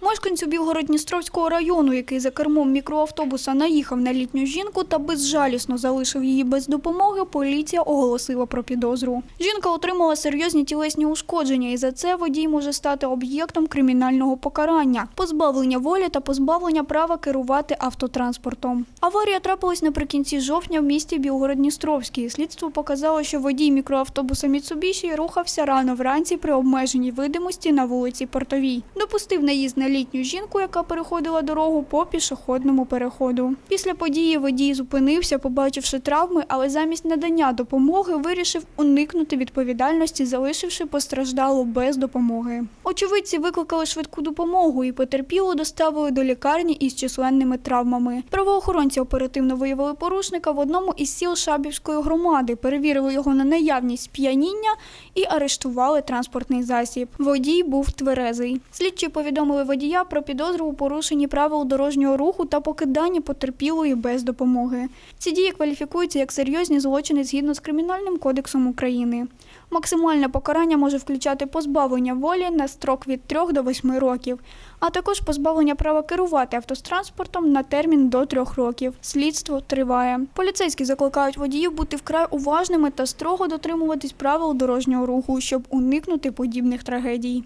Мешканцю Білгород-Дністровського району, який за кермом мікроавтобуса наїхав на літню жінку та безжалісно залишив її без допомоги, поліція оголосила про підозру. Жінка отримала серйозні тілесні ушкодження, і за це водій може стати об'єктом кримінального покарання, позбавлення волі та позбавлення права керувати автотранспортом. Аварія трапилась наприкінці жовтня в місті Білгород-Дністровський. Слідство показало, що водій мікроавтобуса Міцубіші рухався рано вранці при обмеженій видимості на вулиці Портовій. Допустив наїзд на літню жінку, яка переходила дорогу по пішохідному переходу. Після події водій зупинився, побачивши травми, але замість надання допомоги вирішив уникнути відповідальності, залишивши постраждалу без допомоги. Очевидці викликали швидку допомогу і потерпілу доставили до лікарні із численними травмами. Правоохоронці оперативно виявили порушника в одному із сіл Шабівської громади, перевірили його на наявність сп'яніння і арештували транспортний засіб. Водій був тверезий. Слідчі повідомили водія про підозру у порушенні правил дорожнього руху та покиданні потерпілої без допомоги. Ці дії кваліфікуються як серйозні злочини згідно з Кримінальним кодексом України. Максимальне покарання може включати позбавлення волі на строк від 3 до 8 років, а також позбавлення права керувати автотранспортом на термін до 3 років. Слідство триває. Поліцейські закликають водіїв бути вкрай уважними та строго дотримуватись правил дорожнього руху, щоб уникнути подібних трагедій.